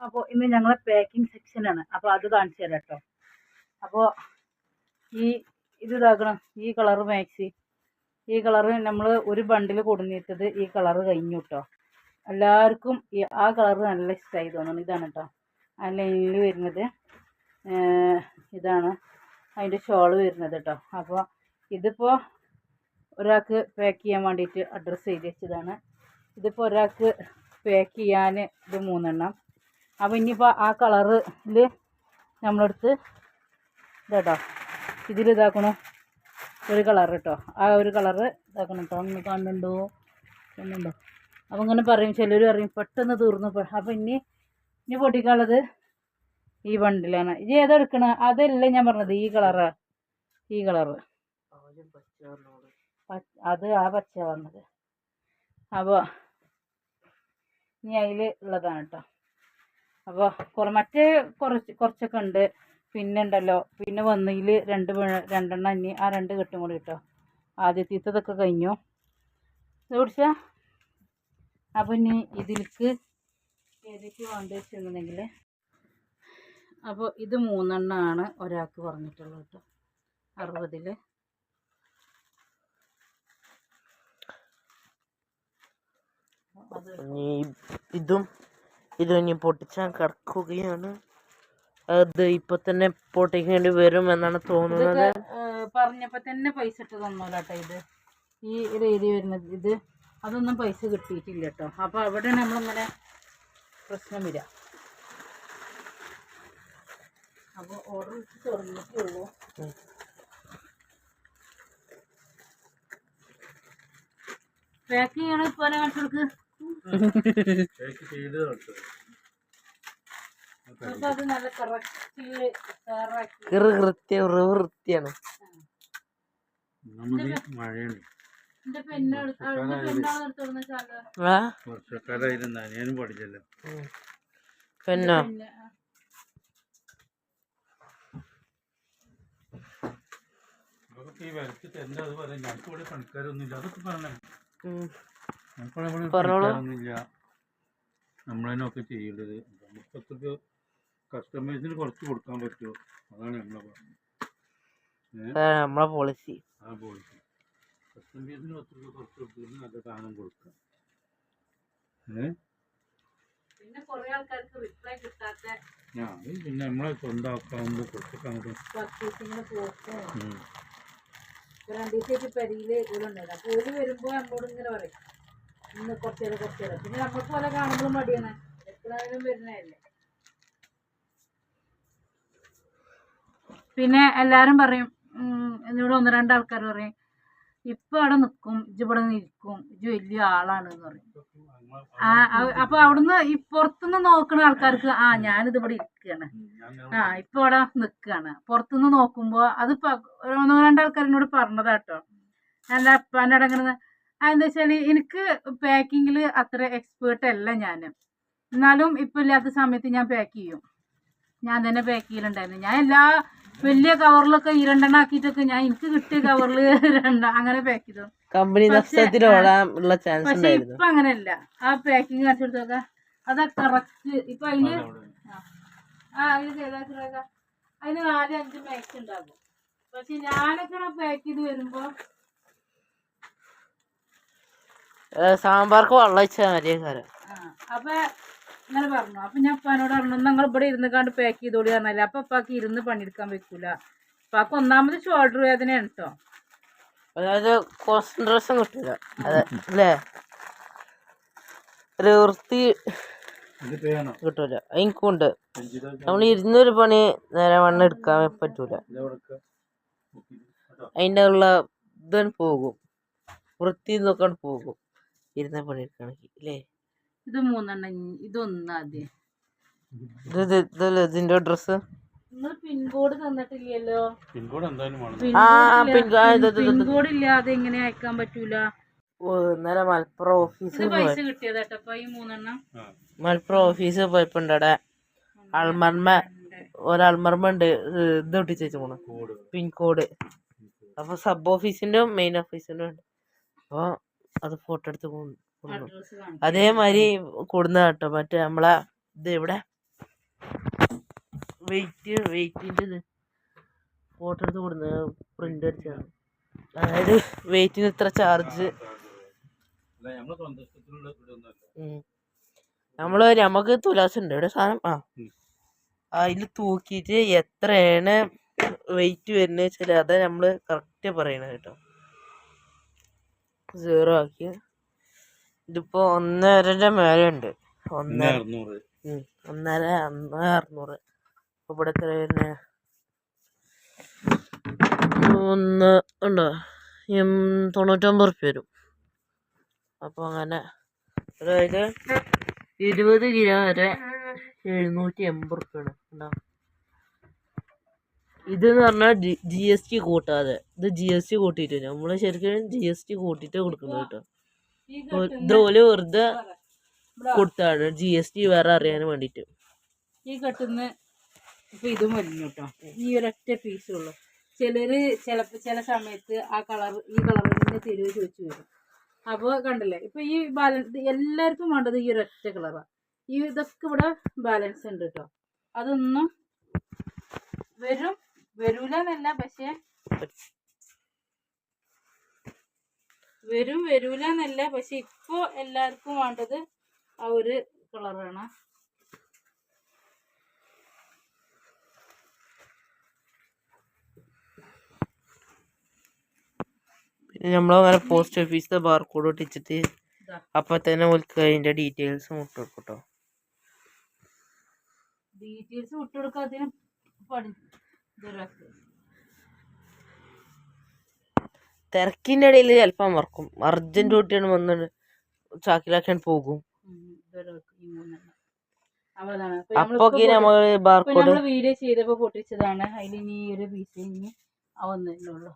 അപ്പോൾ ഇന്ന് ഞങ്ങളെ പാക്കിംഗ് സെക്ഷനാണ് അപ്പോൾ അത് കാണിച്ചു തരാം കേട്ടോ അപ്പോൾ ഈ ഇത് ഇതാക്കണം ഈ കളർ മാക്സി ഈ കളറ് നമ്മൾ ഒരു ബണ്ടിൽ കൊടുന്നിട്ടത് ഈ കളറ് കഴിഞ്ഞു കേട്ടോ എല്ലാവർക്കും ഈ ആ കളറ് നല്ല ഇഷ്ടമായി തോന്നുന്നു. ഇതാണ് കേട്ടോ ആ ലൈനിൽ വരുന്നത്. ഇതാണ് അതിന്റെ ഷോൾ വരുന്നത് കേട്ടോ അപ്പോൾ ഇതിപ്പോൾ ഒരാൾക്ക് പാക്ക് ചെയ്യാൻ വേണ്ടിയിട്ട് അഡ്രസ്സ് ചെയ്ത് വെച്ചതാണ്. ഇതിപ്പോൾ ഒരാൾക്ക് പാക്ക് ചെയ്യാൻ ഇത് മൂന്നെണ്ണം. അപ്പോൾ ഇനിയിപ്പോൾ ആ കളറിൽ നമ്മളെടുത്ത് ഇതാട്ടോ. ഇതിൽ ഇതാക്കണോ. ഒരു കളർ കേട്ടോ ആ ഒരു കളർ ഇതാക്കണം കേട്ടോ ഒന്ന് കാണുന്നുണ്ടോ? കാണുന്നുണ്ടോ? അപ്പോൾ ഇങ്ങനെ പറയും. ചിലർ പറയും പെട്ടെന്ന് തീർന്നു അപ്പോൾ ഇനി ഇനി പൊട്ടിക്കാനുള്ളത് ഈ ബണ്ടിലാണ് ഇത് ഏതെടുക്കണ അതല്ല ഞാൻ പറഞ്ഞത് ഈ കളറാ. ഈ കളറ്. അത് ആ പച്ച പറഞ്ഞത് അപ്പോൾ ഇനി അതിൽ ഉള്ളതാണ് കേട്ടോ അപ്പോൾ കുറ മറ്റേ കുറച്ച് കുറച്ചൊക്കെ ഉണ്ട് പിന്നെ ഉണ്ടല്ലോ പിന്നെ വന്നതിൽ രണ്ട് രണ്ടെണ്ണം ഇനി ആ രണ്ട് കെട്ടും കൂടി കിട്ടോ ആദ്യത്തേതൊക്കെ കഴിഞ്ഞു. ഇത് പിടിച്ചാ അപ്പം ഇനി ഇതിലേക്ക് ഏതൊക്കെ വേണ്ട വെച്ചിട്ടുണ്ടെങ്കിൽ അപ്പോൾ ഇത് മൂന്നെണ്ണമാണ് ഒരാൾക്ക് പറഞ്ഞിട്ടുള്ളത് കേട്ടോ. അറുപതിൽ ഇതും ഇതും ഇനി പൊട്ടിച്ചാൽ കിടക്കുകയാണ്. അത് ഇപ്പൊ തന്നെ പൊട്ടിക്കേണ്ടി വരും എന്നാണ് തോന്നുന്നത്. പറഞ്ഞപ്പോ തന്നെ പൈസ ഇട്ട് തന്നോലാട്ടോ ഇത്. ഈ ഒരു ഏരിയ വരുന്നത് ഇത്. അതൊന്നും പൈസ കിട്ടിയിട്ടില്ല കേട്ടോ. അപ്പൊ അവിടെ നമ്മളിങ്ങനെ പ്രശ്നം വരിക. അപ്പൊ ഓർഡർ തുറന്നിട്ടുള്ളൂ. പാക്ക് ചെയ്യണ പോലെ കാണിച്ചു കൊടുക്ക് വൃത്തിയാണ് ഞാനും പഠിച്ചല്ലോ. പിന്നെ ഈ വരച്ചിട്ട് എന്താ അത് പറയാം? ഞങ്ങൾക്ക് ഇവിടെ പണിക്കാരൊന്നുമില്ല. അതൊക്കെ പറഞ്ഞേ. പറഞ്ഞോളൂ. നമ്മൾ തന്നെ ഒക്കെ ചെയ്യേണ്ടത്. നമുക്കത്രക്ക് കസ്റ്റമേഴ്സിന് കുറച്ച് കൊടുക്കാൻ പറ്റുമോ? അതാണ് നമ്മളെ പറഞ്ഞത്. നമ്മളെ പോളിസി ആ പോളിസി കസ്റ്റമേഴ്സിന് ഒത്തിരി കുറച്ച് കൊടുത്തിട്ട് നല്ല സാധനം കൊടുക്കുക ഏഹ് പിന്നെ കുറേ ആൾക്കാർക്ക് റിപ്ലൈ കിട്ടാത്ത പിന്നെ നമ്മളെ സ്വന്തം ആക്കാവുമ്പോൾ കുറച്ചൊക്കെ അങ്ങോട്ട് പർച്ചേസിങ്ങിന് ഉം. രണ്ട് ദിവസമായിട്ട് പെരിയിൽ അപ്പോൾ ഓൽ വരുമ്പോൾ നമ്മളോട് ഇങ്ങനെ പറയും. പിന്നെ വരുന്നതല്ലേ. പിന്നെ എല്ലാവരും പറയും എന്നോട് ഒന്ന് രണ്ട് ആൾക്കാർ പറയും ഇപ്പൊ അവിടെ നിൽക്കും ഇജ് ഇവിടെ നിൽക്കും ഇജ് വലിയ ആളാണ് എന്ന് പറയും. ആ അപ്പൊ അവിടുന്ന് ഈ പുറത്തുനിന്ന് നോക്കുന്ന ആൾക്കാർക്ക് ആ ഞാനിത് ഇവിടെ ഇരിക്കുകയാണ് ആ ഇപ്പൊ അവിടെ നിൽക്കുകയാണ് പുറത്തുനിന്ന് നോക്കുമ്പോ അത് ഒന്നോ രണ്ടോ ആൾക്കാർ എന്നോട് പറഞ്ഞതാട്ടോ എന്റെ അപ്പാന്റെ അവിടെ അങ്ങനെ അതെന്താ വെച്ചാൽ എനിക്ക് പാക്കിങ്ങിൽ അത്ര എക്സ്പേർട്ട് അല്ല ഞാൻ എന്നാലും ഇപ്പം ഇല്ലാത്ത സമയത്ത് ഞാൻ പാക്ക് ചെയ്യും. ഞാൻ തന്നെ പാക്ക് ചെയ്യലുണ്ടായിരുന്നു. ഞാൻ എല്ലാ വലിയ കവറിലൊക്കെ ഈ രണ്ടെണ്ണം ആക്കിയിട്ടൊക്കെ ഞാൻ എനിക്ക് കിട്ടിയ കവറിൽ രണ്ടോ അങ്ങനെ പാക്ക് ചെയ്തു. കമ്പനി പക്ഷേ, ഇപ്പൊ അങ്ങനെയല്ല. ആ പാക്കിങ് കാണിച്ചു കൊടുത്തോക്ക അതാ കറക്റ്റ് ഇപ്പൊ അതിന് ആ. അതിന് നാല് അഞ്ച് പാക്ക് ഉണ്ടാകും. പക്ഷെ ഞാനൊക്കെ പാക്ക് ചെയ്ത് വരുമ്പോ സാമ്പാർക്ക് വെള്ളം വെച്ചാൽ മതി ആ അപ്പൊ ഇങ്ങനെ പറഞ്ഞു. അപ്പൊ ഞാൻ അപ്പനോട് പറഞ്ഞു നിങ്ങൾ ഇവിടെ ഇരുന്ന് കണ്ട് പാക്ക് ചെയ്തോളി പറഞ്ഞല്ലേ അപ്പൊ ഉപ്പാക്ക് ഇരുന്ന് പണിയെടുക്കാൻ വെക്കൂല. ഉപ്പാക്ക് ഒന്നാമത് ഷോൾഡർ വേദനയാണ് കേട്ടോ അതായത് കോൺസെൻട്രേഷൻ കിട്ടില്ല അതെ അല്ലേ? ഒരു വൃത്തി കിട്ടൂല. എനിക്കുണ്ട്. നമ്മൾ ഇരുന്നൊരു പണി നേരെ വണ്ണം എടുക്കാൻ പറ്റൂല. അതിന്റെ ഉള്ള ഇതൻ പോകും. വൃത്തി നോക്കാൻ പോകും. ഇരുന്ന പണി എടുക്കുകയാണെങ്കിൽ അല്ലേ ഇത് മൂന്നെണ്ണം ഇതൊന്ന് ആദ്യം. ഇതിന്റെ ഡ്രസ് പിൻകോഡ് തന്നിട്ടില്ലല്ലോ? പിൻകോഡ്. പിൻകോഡ് ഇല്ലാതെ എങ്ങനെ അയക്കാൻ പറ്റൂല? ഇന്നലെ മലപ്പുറം ഓഫീസിൽ പൈസ പോയി. കിട്ടിയതാട്ടപ്പ ഈ മൂന്നെണ്ണം. ആ. മലപ്പുറം ഓഫീസിൽ അൾമർമ ഒരൾമർമ ഉണ്ട് ഇത് ഒട്ടിച്ച് പിൻകോഡ് അപ്പൊ സബ് ഓഫീസിന്റെ മെയിൻ ഓഫീസിന്റെ ഉണ്ട്. അപ്പൊ അത് ഫോട്ടോ എടുത്ത് കൊണ്ടു അതേ മാതിരി അതേമാതിരി കൊടുന്ന കേട്ടോ. മറ്റേ നമ്മളെ ഇത് ഇവിടെ വെയിറ്റ് വെയിറ്റിന്റെ ഇത്. ഫോട്ടോ എടുത്ത് കൊടുന്ന. പ്രിന്റ് അടിച്ചാണ് അതായത് വെയിറ്റിന് ഇത്ര ചാർജ് അല്ല നമ്മളെ നമുക്ക് തുലാസ് ഉണ്ട് ഇവിടെ സാധനം ആ. അതിൽ തൂക്കിയിട്ട് എത്രയാണ് വെയിറ്റ് വരുന്നത് വെച്ചാൽ അതാ നമ്മൾ കറക്റ്റ് പറയണത് കേട്ടോ. സീറോ ആക്കി. ഇതിപ്പോ ഒന്നരന്റെ മേലെ ഉണ്ട് ഒന്നര. ഒന്നര ഒന്ന് അറുന്നൂറ്. അപ്പൊ ഇവിടെ എത്ര വരുന്നത് ഒന്ന് ഉണ്ടോ? തൊണ്ണൂറ്റൊമ്പത് റുപ്യ വരും. അപ്പോൾ അങ്ങനെ. അതായത് ഇരുപത് കിലോ വരെ എഴുന്നൂറ്റി എൺപത് റുപ്യാണ് ഉണ്ടാവും ഇതെന്ന് പറഞ്ഞാൽ ജി ജി എസ് ടി കൂട്ടാതെ. ഇത് ജി എസ് ടി കൂട്ടിയിട്ട് നമ്മൾ ശരിക്കും ജി എസ് ടി കൂട്ടിയിട്ട് കൊടുക്കുന്നത് കേട്ടോ. ഇത് ഓൽ വെറുതെ കൊടുത്താണ്. ജി എസ് ടി വേറെ അറിയാൻ വേണ്ടിയിട്ട്. ഈ കെട്ടുന്ന ഇപ്പൊ ഇതും വലിഞ്ഞു കേട്ടോ. ഈ ഒരൊറ്റ പീസേ ഉള്ളൂ. ചിലര് ചിലപ്പോ ചില സമയത്ത് ആ കളർ ഈ കളറിൽ തന്നെ തിരിവ് ചോദിച്ചു വരും. അപ്പോൾ കണ്ടല്ലേ? ഇപ്പൊ ഈ ബാലൻസ് എല്ലാവർക്കും വേണ്ടത് ഈ ഒരൊറ്റ കളറാണ് ഈ ഇതൊക്കെ ഇവിടെ ബാലൻസ് ഉണ്ട് കേട്ടോ. അതൊന്നും വരും വരൂല പക്ഷേ വരും വരൂലെന്നല്ല പക്ഷെ ഇപ്പൊ എല്ലാവർക്കും വേണ്ടത് ആ ഒരു കളറാണ്. പിന്നെ നമ്മളങ്ങനെ പോസ്റ്റ് ഓഫീസിലെ ബാർകോഡ് ഒട്ടിച്ചിട്ട് അപ്പൊ തന്നെ ഓൽക്ക് അതിന്റെ ഡീറ്റെയിൽസ് മുട്ടും കേട്ടോ ഡീറ്റെയിൽസ് വിട്ടുകൊടുക്കാതിന് പഠി തിരക്കിന്റെ ഇടയിൽ ചിലപ്പോൾ മറക്കും. അർജന്റ് ഡ്യൂട്ടിയാണ് വന്നിട്ട് ചാക്കിലാക്കാൻ പോകും. ഇതൊരാൾക്ക് ഈ മൂന്നെണ്ണം. അവതാണ് അപ്പൊ നമ്മൾ നമ്മൾ വീഡിയോ ചെയ്തപ്പോൾ പൊട്ടിച്ചതാണ്. അതിൽ ഇനി ഒരു പീസ് ഇനി അവന്നുള്ളൂ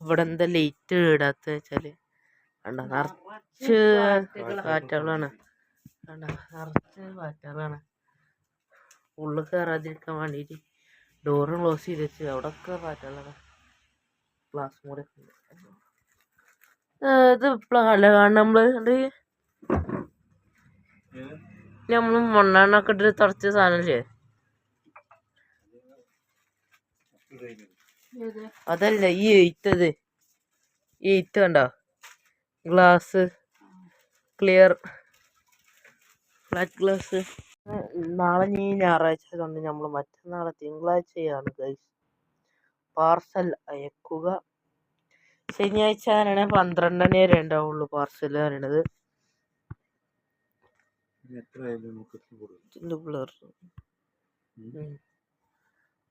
ഇവിടെ എന്താ ലൈറ്റ് ഇടാത്ത വെച്ചാൽ? കണ്ട? നിറച്ച് പാറ്റകളാണ് കണ്ട? നിറച്ച് പാറ്റകളാണ് ഉള്ളിൽ കയറാതിരിക്കാൻ വേണ്ടിയിട്ട് ഡോറ് ക്ലോസ് ചെയ്ത് വെച്ച് അവിടെ ഒക്കെ ക്ലാസ് ഗ്ലാസ് മൂടി ഇത് ഇപ്പോഴല്ല കാരണം നമ്മൾ ഇത് നമ്മൾ മണ്ണെണ്ണൊക്കെ ഇട്ടിട്ട് തുടച്ച സാധനല്ലേ? ഏത് അതല്ല ഈ എയ്ത്തത് ഈ എയ്ത്ത് കണ്ടോ? ഗ്ലാസ് ക്ലിയർ ഫ്ലാറ്റ് ഗ്ലാസ് നാളെ ഈ ഞായറാഴ്ച കണ്ട് നമ്മൾ മറ്റന്നാളെ തിങ്കളാഴ്ചയാണ് ഗൈസ് പാർസൽ അയക്കുക. ശനിയാഴ്ച ആണെങ്കിൽ പന്ത്രണ്ടണി വരെ ഉണ്ടാവുള്ളൂ പാർസൽ പറയണത്.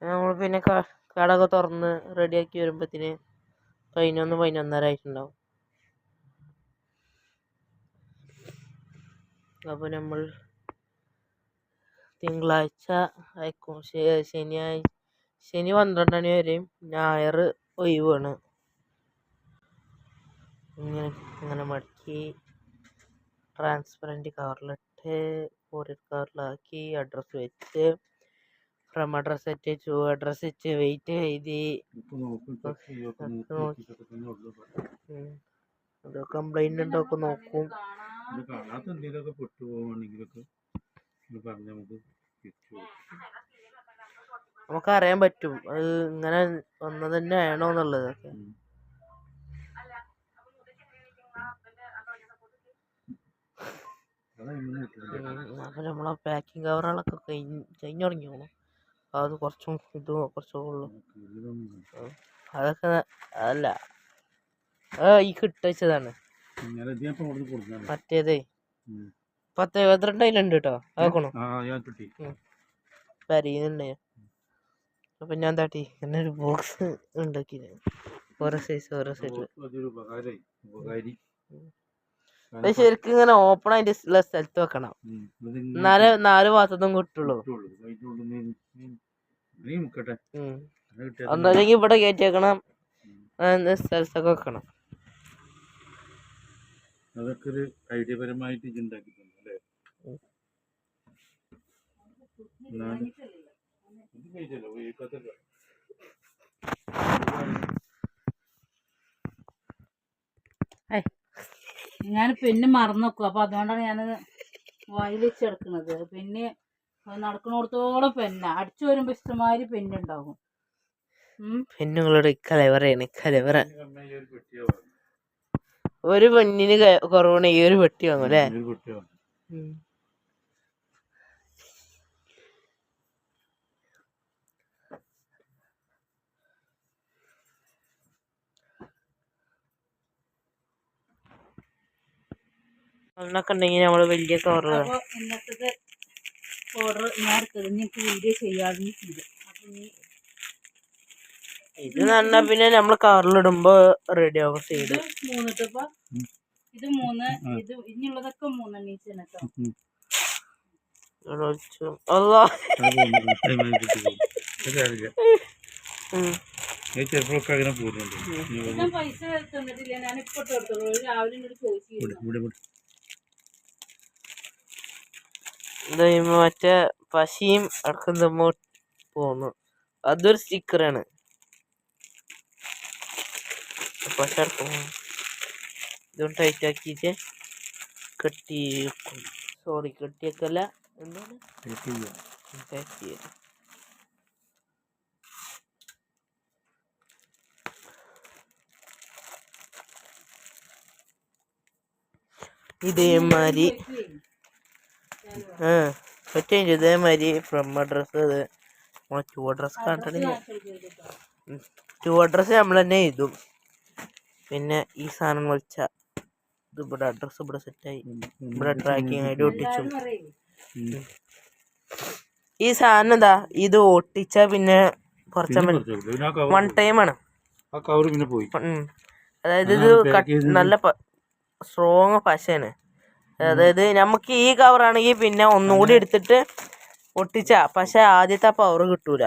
നമ്മൾ പിന്നെ കടക കടയൊക്കെ തുറന്ന് റെഡിയാക്കി വരുമ്പത്തിന് പതിനൊന്ന് പതിനൊന്നര ആയിട്ടുണ്ടാവും. അപ്പോൾ നമ്മൾ തിങ്കളാഴ്ച അയക്കും. ശ- ശനിയാഴ്ച ശനി പന്ത്രണ്ട് മണി വരെയും ഞായർ ഒഴിവാണ്. ഇങ്ങനെ ഇങ്ങനെ മടക്കി ട്രാൻസ്പെറന്റ് കവറിലിട്ട് കൊറിയർ കവറിലാക്കി അഡ്രസ്സ് വെച്ച് ഫ്രം അഡ്രസ്സ് വെച്ച് ടു അഡ്രസ്സ് വെച്ച് വെയിറ്റ് എഴുതി കംപ്ലൈന്റ് ഉണ്ടോ ഒക്കെ നോക്കും. നമുക്ക് അറിയാൻ പറ്റും. അത് ഇങ്ങനെ വന്നത് തന്നെ ആണോ എന്നുള്ളതൊക്കെ ഉം. അതാ ഇങ്ങനെ കിട്ടുന്നത് അപ്പം നമ്മളെ പാക്കിംഗ് കവറുകളൊക്കെ കഴിഞ്ഞ് കഴിഞ്ഞു തുടങ്ങിയോളൂ അത് കുറച്ചും ഇത് കുറച്ചും ഉള്ളു. അതൊക്കെ അല്ല. ഈ കൊടുക്കാണ് മറ്റേതേ. പത്ത് എഴുപത്തിരണ്ട് അതിലുണ്ട് കേട്ടോ ആക്കണോ പരിയുന്നുണ്ട് അപ്പൊ ഞാൻ താട്ടി. എന്നെ ഒരു ബോക്സ് ഉണ്ടാക്കി ഓരോ സൈസ് ഓരോ സൈസ് ശരിക്കും ഇങ്ങനെ ഓപ്പൺ ആയിട്ട് സ്ഥലത്ത് വെക്കണം. നാല് എന്നാലേ നാല് ഭാഗത്തൊന്നും കിട്ടുള്ളൂ. ഒന്നല്ലെങ്കിൽ ഇവിടെ കയറ്റി വെക്കണം. സ്ഥലത്തൊക്കെ വെക്കണം. അതൊക്കെ ഒരു ഐഡിയപരമായിട്ട് ഇത് ഉണ്ടാക്കി തന്നു അല്ലേ ഉം. എന്നാലും ഇത് കഴിച്ചല്ലോ ഉപയോഗിക്കാത്തല്ല ഞാൻ പെണ്ണ് മറന്നു വെക്കും അപ്പൊ അതുകൊണ്ടാണ് ഞാൻ വായിൽ വെച്ചെടുക്കുന്നത്. പെണ്ണ് പിന്നെ അത് നടക്കണോടത്തോളം പെന്ന അടിച്ചു വരുമ്പോ ഇഷ്ടമാതിരി പെണ്ണുണ്ടാകും. പെണ്ണുങ്ങളോട് കലവറയാണ്. കലവറ. ഒരു പെണ്ണിന് കുറവാണ് ഈ ഒരു പെട്ടി വാങ്ങും അല്ലേ ഒരു പെട്ടിയാ ഉം. അന്നൊക്കെ ഉണ്ടെങ്കിൽ നമ്മൾ വലിയ കവറ് അപ്പൊ ഇന്നത്തെ ഓർഡർ ഞാൻ എടുത്തത് എനിക്ക് വീഡിയോ ചെയ്യാതെ ചെയ്തു ഇത് നന്നാ പിന്നെ നമ്മൾ കവറിലിടുമ്പോ റെഡി ആവും സൈഡ് ഇത് മൂന്ന് ഇട്ടപ്പോ. ഇത് മൂന്ന്. ഇത് ഇനിയുള്ളതൊക്കെ മൂന്നെണ്ണീച്ചാണ്. ചെറുപ്പമൊക്കെ അങ്ങനെ പോകുന്നുണ്ട് ഞാൻ പൈസ തന്നിട്ടില്ല. ഞാൻ ഇപ്പൊ രാവിലെ എന്നോട് ചോദിച്ചിരുന്നു ഇവിടെ ഇവിടെ ഇത് കഴിയുമ്പോ മറ്റേ പശയും തമ്മോ പോന്നു. അതൊരു സ്റ്റിക്കറാണ് പശ അടക്കം ഇതും ടൈറ്റ് ആക്കിയിട്ട് കെട്ടി സോറി കെട്ടിയൊക്കെയല്ല എന്താണ്? ഇതേമാതിരി പറ്റും ഇതേമാതിരി ഫ്രം അഡ്രസ്സ് അത്. നമ്മളെ ടു അഡ്രസ് കണ്ടിട്ടില്ല ടു അഡ്രസ്സ് നമ്മൾ തന്നെ എഴുതും. പിന്നെ ഈ സാധനം വെച്ച ഇത് ഇവിടെ അഡ്രസ് ഇവിടെ സെറ്റായി ഇവിടെ ട്രാക്കിംഗ് ആയിട്ട് ഒട്ടിച്ചു. ഈ സാധനം എന്താ? ഇത് ഒട്ടിച്ച പിന്നെ കുറച്ച് വൺ ടൈം ആണ്. അതായത് ഇത്. നല്ല സ്ട്രോങ് പശയാണ് അതായത് നമുക്ക് ഈ കവറാണെങ്കിൽ പിന്നെ ഒന്നുകൂടി എടുത്തിട്ട് ഒട്ടിച്ച പക്ഷെ ആദ്യത്തെ ആ പവർ കിട്ടൂല.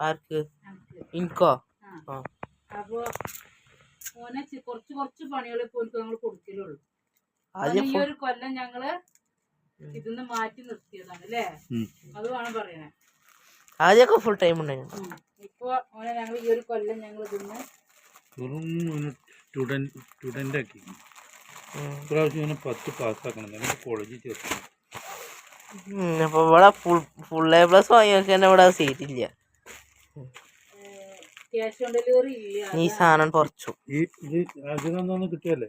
ആർക്ക് എനിക്ക് ഇൻകോ ആ. ആ. അപ്പൊ ഓനെ ചി- കുറച്ച് കുറച്ച് പണികൾ ഇപ്പൊ ഓർക്ക് ഞങ്ങൾ കൊടുക്കലുള്ളൂ. ഈ ഒരു കൊല്ലം ഞങ്ങൾ ഇതിന്ന് മാറ്റി നിർത്തിയതാണ് അല്ലേ? ഉം. അത് വേണം പറയണേ. ആദ്യമൊക്കെ ഫുൾ ടൈം ഉണ്ടായിരുന്നു. ഇപ്പൊ ഓനെ ഞങ്ങൾ ഈ ഒരു കൊല്ലം ഞങ്ങൾ ഇതിന്ന് വെറും ഒരു സ്റ്റുഡന്റ് സ്റ്റുഡന്റ് ആക്കി. ഉം. ഇപ്രാവശ്യം ഇവനെ പത്ത് പാസ്സാക്കണം എന്നിട്ട് കോളേജിൽ ചേർക്കണം അപ്പോൾ ഇവിടെ ഫുൾ ഫുൾ എ പ്ലസ് വാങ്ങിയൊക്കെ തന്നെ ഇവിടെ സീറ്റ് ഇല്ല. ഈ സാധനം കുറച്ചു ഈ ഇത് അതിനൊന്നും കിട്ടിയല്ലേ?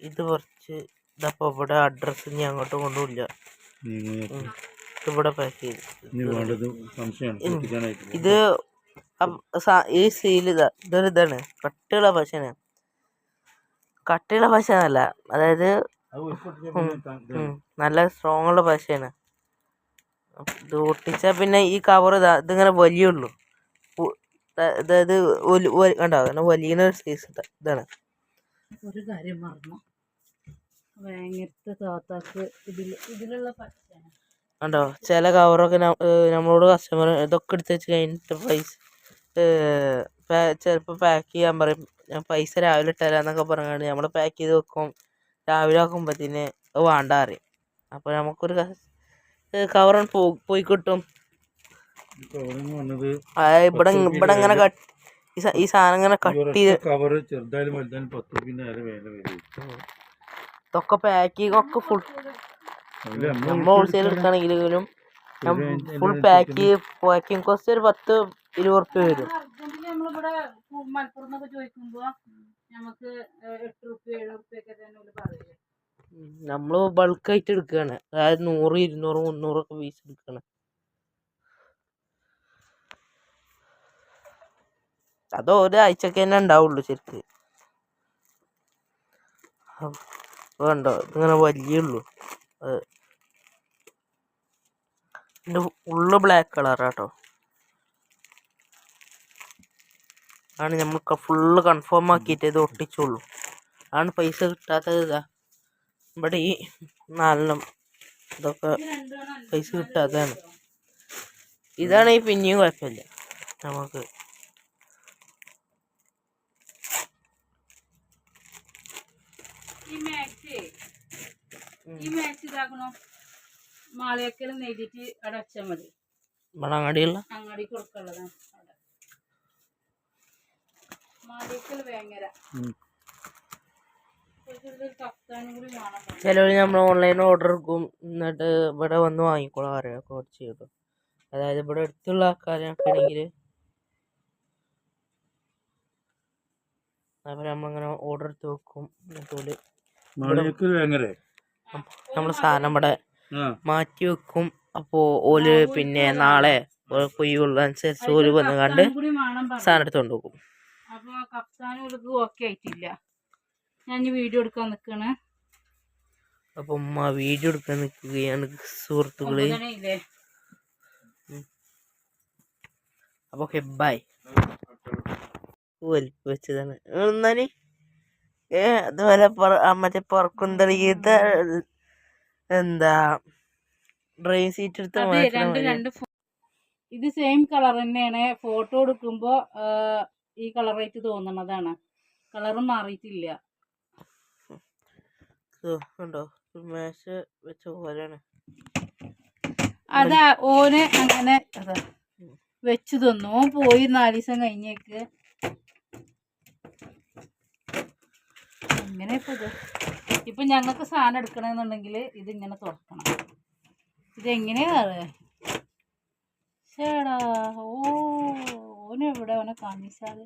ഇത് കുറച്ച് ഇതപ്പോ ഇവിടെ അഡ്രസ്സ് ഇനി അങ്ങോട്ട് കൊണ്ടുപോയില്ല നീ ഇവിടെ പാക്ക് ചെയ്ത്. ഇത് ഈ സീൽ ഇതാ ഇതൊരു ഇതാണ്. കട്ടിയുള്ള പശന കട്ടിയുള്ള പശ എന്നല്ല അതായത് നല്ല സ്ട്രോങ് ഉള്ള പശയാണ് ഇത് ഒട്ടിച്ചാൽ പിന്നെ ഈ കവർ ഇതാ ഇതിങ്ങനെ വലിയുള്ളൂ അതായത് കണ്ടോ? അങ്ങനെ വലിയ സൈസ് ഇതാണ്. ഒരു കാര്യം പറഞ്ഞു ഭയങ്കരത്തെ താത്താക്ക് ഇതിൽ ഇതിലുള്ള പച്ചയാണ് കണ്ടോ? ചില കവറൊക്കെ നമ്മളോട് കസ്റ്റമർ ഇതൊക്കെ എടുത്ത് വെച്ച് കഴിഞ്ഞിട്ട് പൈസ ചിലപ്പോൾ പാക്ക് ചെയ്യാൻ പറയും. ഞാൻ പൈസ രാവിലെ ഇട്ടരാന്നൊക്കെ പറഞ്ഞാണ് നമ്മൾ പാക്ക് ചെയ്ത് വെക്കും. രാവിലെ ആക്കുമ്പോഴത്തേന് അത് വേണ്ട അറിയും അപ്പോൾ നമുക്കൊരു കവർ പോയി കിട്ടും. ഇവിടെ ഇവിടെ ഇങ്ങനെ കട്ട് ഈ സാധനം ഇങ്ങനെ കട്ട് ചെയ്ത് കവർ ചെറുതായാലും വലുതായാലും പത്ത് ഇതൊക്കെ പാക്കിങ് ഒക്കെ ഫുൾ നമ്മൾ ഹോൾസെയിൽ എടുക്കുകയാണെങ്കിലും ഫുൾ പാക്ക് പാക്കിങ് കോസ്റ്റ് ഒരു പത്ത് ഇരുപത് റുപ്യ വരും. നമ്മൾ നമ്മളിവിടെ മലപ്പുറം എന്നൊക്കെ ചോദിക്കുമ്പോ നമുക്ക് ഏഹ്, എട്ട് റുപ്യ ഏഴ് റുപ്യ ഒക്കെ തന്നെ ഓൽ പറയില്ലേ നമ്മൾ ബൾക്കായിട്ട് എടുക്കുകയാണ് അതായത് നൂറ് ഇരുന്നൂറ് മുന്നൂറൊക്കെ പീസ് എടുക്കുകയാണ് അത് ഒരാഴ്ചക്ക് തന്നെ ഉണ്ടാവുള്ളൂ ശരിക്ക്. വേണ്ടോ ഇങ്ങനെ ഇതിങ്ങനെ വലിയുള്ളൂ അത് ഇതിന്റെ ഉള്ള് ബ്ലാക്ക് കളറാട്ടോ ആണ് നമ്മൾക്ക് ഫുള്ള് കൺഫേം ആക്കിയിട്ട് ഇത് ഒട്ടിച്ചുള്ളൂ ആണ് പൈസ കിട്ടാത്തത് ഇതാ. ഇവിടെ ഈ നാലെണ്ണം ഇതൊക്കെ പൈസ കിട്ടാത്തതാണ്. ഇതാണ് ഈ പിന്നെയും കുഴപ്പമില്ല. നമുക്ക് ഈ മാക്സി ഈ മാക്സി ഇതാക്കണോ? മാളയക്കൽ നെയ്തിട്ട് അവിടെ മതി. ഇവിടെ അങ്ങാടിയുള്ള അങ്ങാടി കൊടുക്കുള്ളതാണ് അവിടെ. വേങ്ങര ചിലവർ നമ്മൾ ഓൺലൈൻ ഓർഡർ എടുക്കും. എന്നിട്ട് ഇവിടെ വന്ന് വാങ്ങിക്കോളാം ആരെയൊക്കെ കുറച്ച് ചെയ്തു. അതായത് ഇവിടെ അടുത്തുള്ള ആൾക്കാരൊക്കെ ആണെങ്കിൽ അവർ നമ്മളിങ്ങനെ ഓർഡർ എടുത്ത് വെക്കും. എന്നിട്ട് നമ്മൾ സാധനം ഇവിടെ മാറ്റി വെക്കും. അപ്പോൾ ഓൽ പിന്നെ നാളെ കൊയ്യുള്ള അനുസരിച്ച് ഓൽ വന്ന് കണ്ട് സാധനം എടുത്തുകൊണ്ട് പോകും അപ്പൊ കഫ്താനും ഓൾക്ക് ഓക്കെ ആയിട്ടില്ല. ഞാൻ വീഡിയോ എടുക്കാൻ അപ്പം ഉമ്മ വീഡിയോ എടുക്കാൻ നിൽക്കുകയാണ് സുഹൃത്തുക്കളെ. അപ്പൊ അപ്പോൾ ഓക്കെ ബൈ വലിപ്പ് വെച്ചതാണ്. എന്നാൽ? അതുപോലെ മറ്റേ പുറക്കുന്തളി പുറക്കുന്തളിയത് എന്താ ഡ്രൈ സീറ്റ് എടുത്ത് ഇത് സെയിം കളർ തന്നെയാണ്. ഫോട്ടോ എടുക്കുമ്പോ ഈ കളറായിട്ട് തോന്നണതാണ്. കളറും മാറിയിട്ടില്ല. മേശ വെച്ച അതാ ഓന് അങ്ങനെ വെച്ചു തന്നു. പോയി നാല് ദിവസം കഴിഞ്ഞേക്ക്. അങ്ങനെ ഇപ്പൊ ഇത് ഇപ്പൊ ഞങ്ങൾക്ക് സാധനം എടുക്കണമെന്നുണ്ടെങ്കിൽ ഇതിങ്ങനെ തുറക്കണം. ഇതെങ്ങനെയാ ചേടാ ഓ ഓനെവിടെ ഓനെ കാണിച്ചാൽ.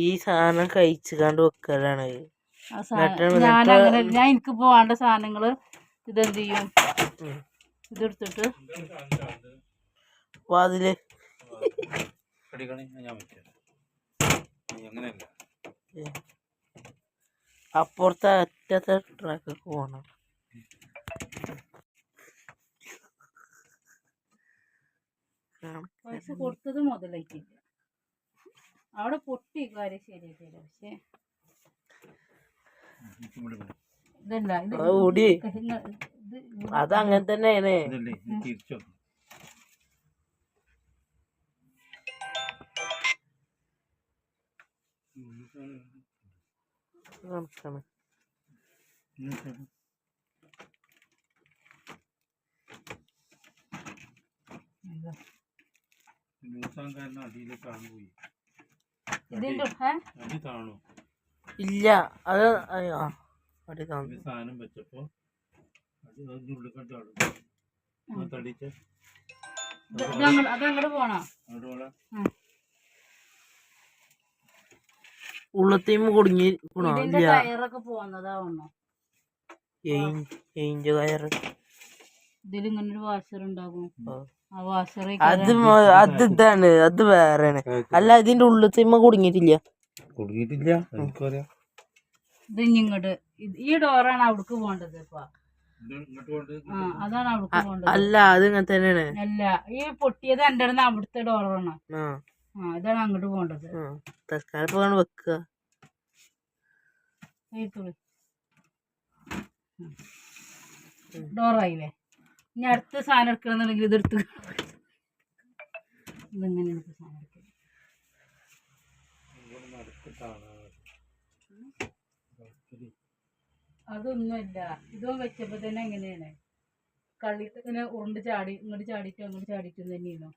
ഈ സാധനം കഴിച്ചു കണ്ട് വെക്കലാണ്. ആ ഞാൻ അങ്ങനെ ഞാൻ എനിക്ക് വേണ്ട സാധനങ്ങൾ ഇതെന്ത് ചെയ്യും. ഇതെടുത്തിട്ട്. വാതിൽ അങ്ങനെയല്ല അപ്പുറത്തെ അറ്റത്തെ ട്രാക്ക് പോകണം പൈസ കൊടുത്തത് മുതലായിട്ടില്ല. അവിടെ പൊട്ടി കാര്യം ശരിയാക്കില്ല പക്ഷേ. അത് അങ്ങനെ തന്നെയാണ്. തിരിച്ചോ കണക്കാണ് താണു? അടി. താണു ഇല്ല. അത് അടി തന്നു സാധനം വെച്ചപ്പോ അത് അതിന്റെ ഉള്ളിൽ കണ്ടാണ് തടിച്ച ഇത് ഇതങ്ങട് അതങ്ങോട്ട് പോണോ? അവിടെ ഉള്ളത്തേമ കുടുങ്ങി കയറ്. ഒരു വാഷർ ഉണ്ടാകും. ആ. വാഷർ അത് മ- അത് ഇതാണ് അത് വേറെയാണ്. അല്ല ഇതിന്റെ ഉള്ളത്തേമ കുടുങ്ങിയിട്ടില്ല. കുടുങ്ങിയിട്ടില്ല എനിക്കറിയാം. ഇത് ഇനി ഇങ്ങോട്ട് ഈ ഡോറാണ് അവിടക്ക് പോണ്ടത് ഇപ്പൊ. ആ അതാണ് അവിടേക്ക് പോണ്ടത്. അല്ല അത് ഇങ്ങനെ തന്നെയാണ് അല്ല ഈ പൊട്ടിയത് എന്റെ അടുത്ത് അവിടുത്തെ ഡോറാണ്. ആ. ഇതാണ് അങ്ങോട്ട് പോണ്ടത് ആ തൽക്കാലം അങ്ങട് വെക്കുക. ഡോറായില്ലേ? ഇനി അടുത്ത സാധനം എടുക്കണമെന്നുണ്ടെങ്കിൽ ഇതെടുത്ത് ഇതെങ്ങനെ എടുത്ത് സാധനം എടുക്കുക അതൊന്നുമല്ല. ഇതോ വെച്ചപ്പോ തന്നെ എങ്ങനെയാണ്? കളി ഇങ്ങനെ ഉരുണ്ട് ചാടി ഇങ്ങോട്ട് ചാടിക്കും അങ്ങോട്ട് ചാടിക്കും തന്നെയാണോ?